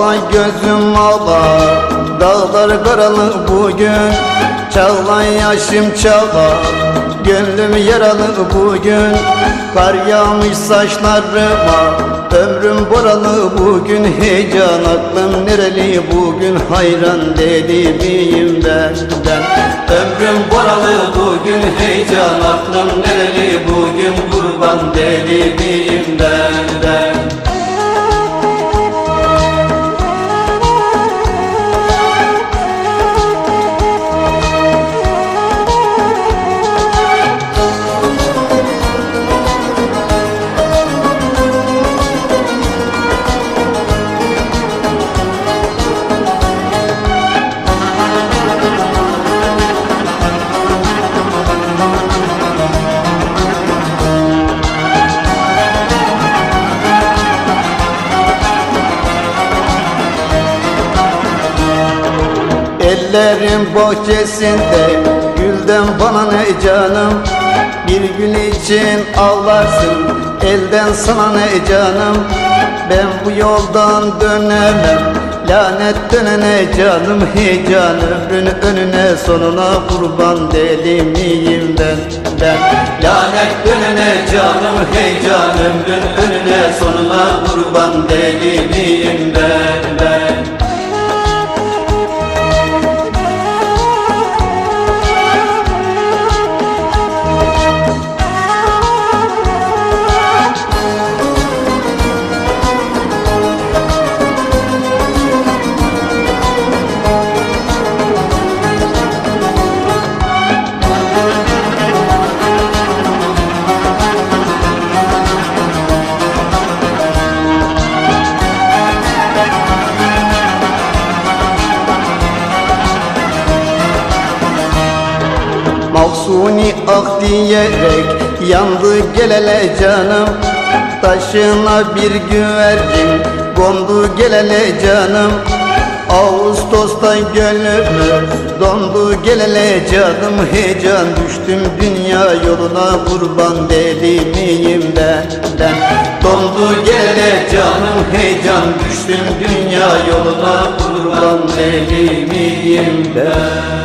Ağlama gözüm ağla Dağlar karalı bugün. Çağla yaşım çağla Gönlüm yaralı bugün. Kar yağmış saçlarıma Ömrüm boralı bugün. Heyecan aklım nereli bugün? Hayran deli miyim ben, ben Ömrüm boralı bugün Heyecan aklım nereli bugün? Kurban deli miyim ben, Ellerin bahçesinde Gülden bana ne canım? Bir gün için ağlarsın Elden sana ne canım? Ben bu yoldan dönemem Lanet dönene canım hey canım önüne sonuna kurban deli miyim ben? Ben Lanet dönene canım hey canım önüne sonuna kurban deli miyim ben Mahsuni ah diyerek yandı gelele canım. Taşına bir güvercin kondu gelele canım. Ağustos'ta gönlümüz dondu gelele canım. Heyecan düştüm dünya yoluna kurban deli miyim ben, ben Dondu gelele canım heyecan düştüm dünya yoluna kurban deli miyim ben